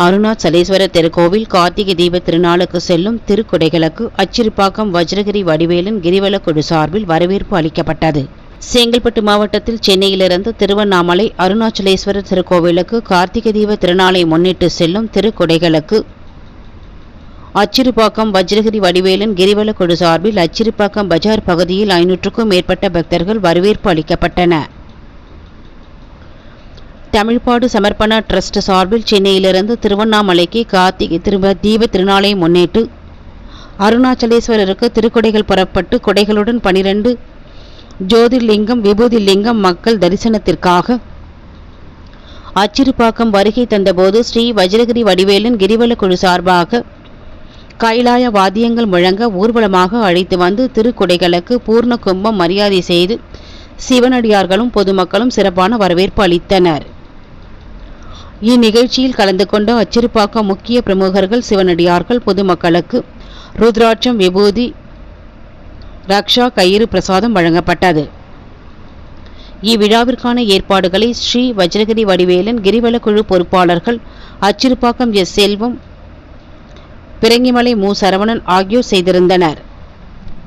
அருணாச்சலேஸ்வரர் திருக்கோவில் கார்த்திகை தீப திருநாளுக்கு செல்லும் திருக்குடைகளுக்கு அச்சிறுப்பாக்கம் வஜ்ரகிரி வடிவேலன் கிரிவலக்குழு சார்பில் வரவேற்பு அளிக்கப்பட்டது. செங்கல்பட்டு மாவட்டத்தில் சென்னையிலிருந்து திருவண்ணாமலை அருணாச்சலேஸ்வரர் திருக்கோவிலுக்கு கார்த்திகை தீப திருநாளை முன்னிட்டு செல்லும் திருக்குடைகளுக்கு அச்சிறுபாக்கம் வஜ்ரகிரி வடிவேலன் கிரிவலக்குழு சார்பில் அச்சிறுபாக்கம் பஜார் பகுதியில் ஐநூற்றுக்கும் மேற்பட்ட பக்தர்கள் வரவேற்பு அளிக்கப்பட்டன. தமிழ்பாடு சமர்ப்பண ட்ரஸ்ட் சார்பில் சென்னையிலிருந்து திருவண்ணாமலைக்கு கார்த்திகை திரும்ப தீப திருநாளை முன்னிட்டு அருணாச்சலேஸ்வரருக்கு திருக்குடைகள் புறப்பட்டு குடைகளுடன் பனிரெண்டு ஜோதிர்லிங்கம் விபூதிலிங்கம் மக்கள் தரிசனத்திற்காக அச்சிறுப்பாக்கம் வருகை தந்தபோது ஸ்ரீ வஜ்ரகிரி வடிவேலன் கிரிவல குழு சார்பாக கைலாய வாத்தியங்கள் முழங்க ஊர்வலமாக அழைத்து வந்து திருக்குடைகளுக்கு பூர்ண கும்பம் மரியாதை செய்து சிவனடியார்களும் பொதுமக்களும் சிறப்பான வரவேற்பு அளித்தனர். இந்நிகழ்ச்சியில் கலந்து கொண்ட அச்சிறுப்பாக்கம் முக்கிய பிரமுகர்கள் சிவனடியார்கள் பொதுமக்களுக்கு ருத்ராட்சம் விபூதி ரக்ஷா கயிறு பிரசாதம் வழங்கப்பட்டது. இவ்விழாவிற்கான ஏற்பாடுகளை ஸ்ரீ வஜ்ரகிரி வடிவேலன் கிரிவலக்குழு பொறுப்பாளர்கள் அச்சிறுப்பாக்கம் எஸ் செல்வம் பிறங்கிமலை மு சரவணன் ஆகியோர் செய்திருந்தனர்.